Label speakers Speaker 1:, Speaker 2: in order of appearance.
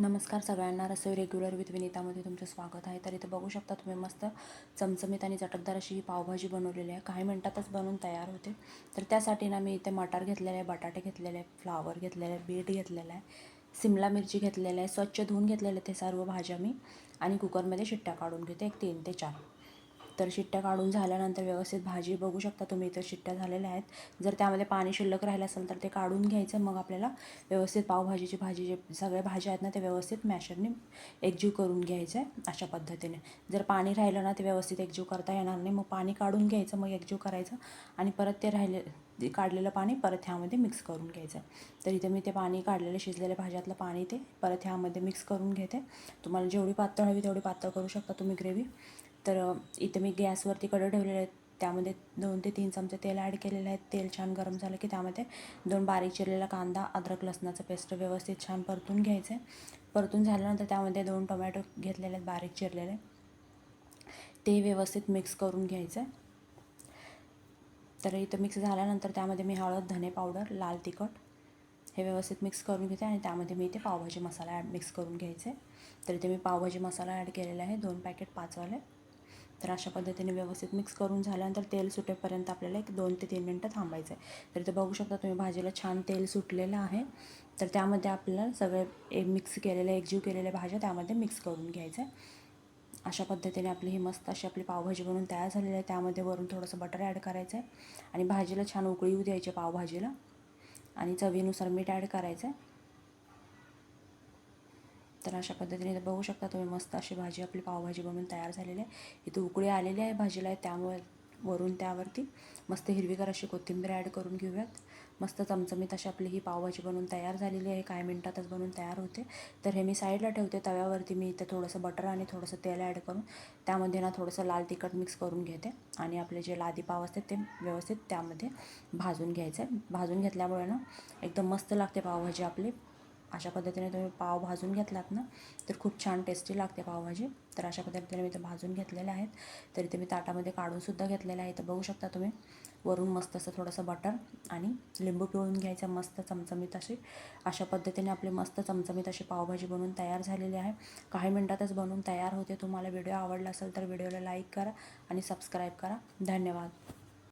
Speaker 1: नमस्कार सगळ्यांना रसोई regular with विनीतामध्ये तुमचं स्वागत आहे. तर इथे बघू शकता तुम्ही मस्त चमचमीत आणि चटकदार अशी ही पावभाजी बनवलेली आहे. काही मिनटातच बनवून तयार होते. तर त्यासाठी ना मी इथे मटार घेतलेले आहे बटाटे घेतलेले आहे फ्लावर घेतलेले आहे बीट घेतलेलं आहे सिमला मिरची घेतलेलं आहे स्वच्छ धुवून घेतलेले ते सर्व भाज्या मी आणि कुकरमध्ये शिट्ट्या काढून घेते. एक तीन ते चार. तर शिट्ट्या काढून झाल्यानंतर व्यवस्थित भाजी बघू शकता तुम्ही इथं शिट्ट्या झालेल्या आहेत. जर त्यामध्ये पाणी शिल्लक राहिलं असेल तर ते काढून घ्यायचं मग आपल्याला व्यवस्थित पावभाजीची भाजी जे सगळ्या भाज्या आहेत ना ते व्यवस्थित मॅशरने एकजीव करून घ्यायचं आहे अशा पद्धतीने. जर पाणी राहिलं ना ते व्यवस्थित एकजीव करता येणार नाही मग पाणी काढून घ्यायचं मग एकजीव करायचं आणि परत ते राहिले काढलेलं पाणी परत ह्यामध्ये मिक्स करून घ्यायचं तर इथे मी ते पाणी काढलेलं शिजलेल्या भाज्यातलं पाणी ते परत ह्यामध्ये मिक्स करून घेते. तुम्हाला जेवढी पातळ हवी तेवढी पातळ करू शकता तुम्ही ग्रेव्ही. तर इथं मी गॅसवरती कडं ठेवलेले आहेत. त्यामध्ये दोन ते तीन चमचे तेल ॲड केलेलं आहे. तेल छान गरम झालं की त्यामध्ये दोन बारीक चिरलेला कांदा अद्रक लसणाचं पेस्ट व्यवस्थित छान परतून घ्यायचं आहे. परतून झाल्यानंतर त्यामध्ये दोन टोमॅटो घेतलेले आहेत बारीक चिरलेले. ते व्यवस्थित मिक्स करून घ्यायचं तर इथं मिक्स झाल्यानंतर त्यामध्ये मी हळद धने पावडर लाल तिखट हे व्यवस्थित मिक्स करून घेते आणि त्यामध्ये मी इथे पावभाजी मसाला ॲड मिक्स करून घ्यायचे. तर इथे मी पावभाजी मसाला ॲड केलेला आहे. दोन पॅकेट पाचवाले. तर अशा पद्धतीने व्यवस्थित मिक्स करून झाल्यानंतर तेल सुटेपर्यंत आपल्याला एक दोन ते तीन मिनटं थांबायचं आहे तर इथं बघू शकता तुम्ही भाजीला छान तेल सुटलेलं आहे. तर त्यामध्ये आपल्याला सगळे एक मिक्स केलेले एकजीव केलेल्या भाज्या त्यामध्ये मिक्स करून घ्यायचं आहे अशा पद्धतीने आपली ही मस्त अशी आपली पावभाजी बनवून तयार झालेली आहे. त्यामध्ये वरून थोडंसं बटर ॲड करायचं आहे आणि भाजीला छान उकळी येऊ द्यायची पावभाजीला. आणि चवीनुसार मीठ ॲड करायचं आहे तर अशा पद्धतीने इथं बघू शकता तुम्ही मस्त अशी भाजी आपली पावभाजी बनवून तयार झालेली आहे. इथं उकळी आलेली आहे भाजीला त्यामुळे वरून त्यावरती मस्त हिरवीगार अशी कोथिंबीर ॲड करून घेऊयात. मस्त चमचमीत अशी आपली ही पावभाजी बनवून तयार झालेली आहे. काही मिनटातच बनवून तयार होते. तर हे मी साईडला ठेवते. तव्यावरती मी इथं थोडंसं बटर आणि थोडंसं तेल ॲड करून त्यामध्ये ना थोडंसं लाल तिखट मिक्स करून घेते. आणि आपले जे लादी पाव असते ते व्यवस्थित त्यामध्ये भाजून घ्यायचं. आहे भाजून घेतल्यामुळे ना एकदम मस्त लागते पावभाजी आपली. अशा पद्धतीने तुम्ही पाव भाजून घेतलात ना तर खूप छान टेस्टी लागते पावभाजी. तर अशा पद्धतीने मी ते भाजून घेतलेले आहेत. तरी ते मी ताटामध्ये काढूनसुद्धा घेतलेले आहे. तर बघू शकता तुम्ही वरून मस्त असं थोडंसं बटर आणि लिंबू पिळून घ्यायचं मस्त चमचमीत अशी अशा पद्धतीने आपली मस्त चमचमीत अशी पावभाजी बनवून तयार झालेली आहे. काही मिनटातच बनवून तयार होते. तुम्हाला व्हिडिओ आवडला असेल तर व्हिडिओला लाईक करा आणि सबस्क्राईब करा. धन्यवाद.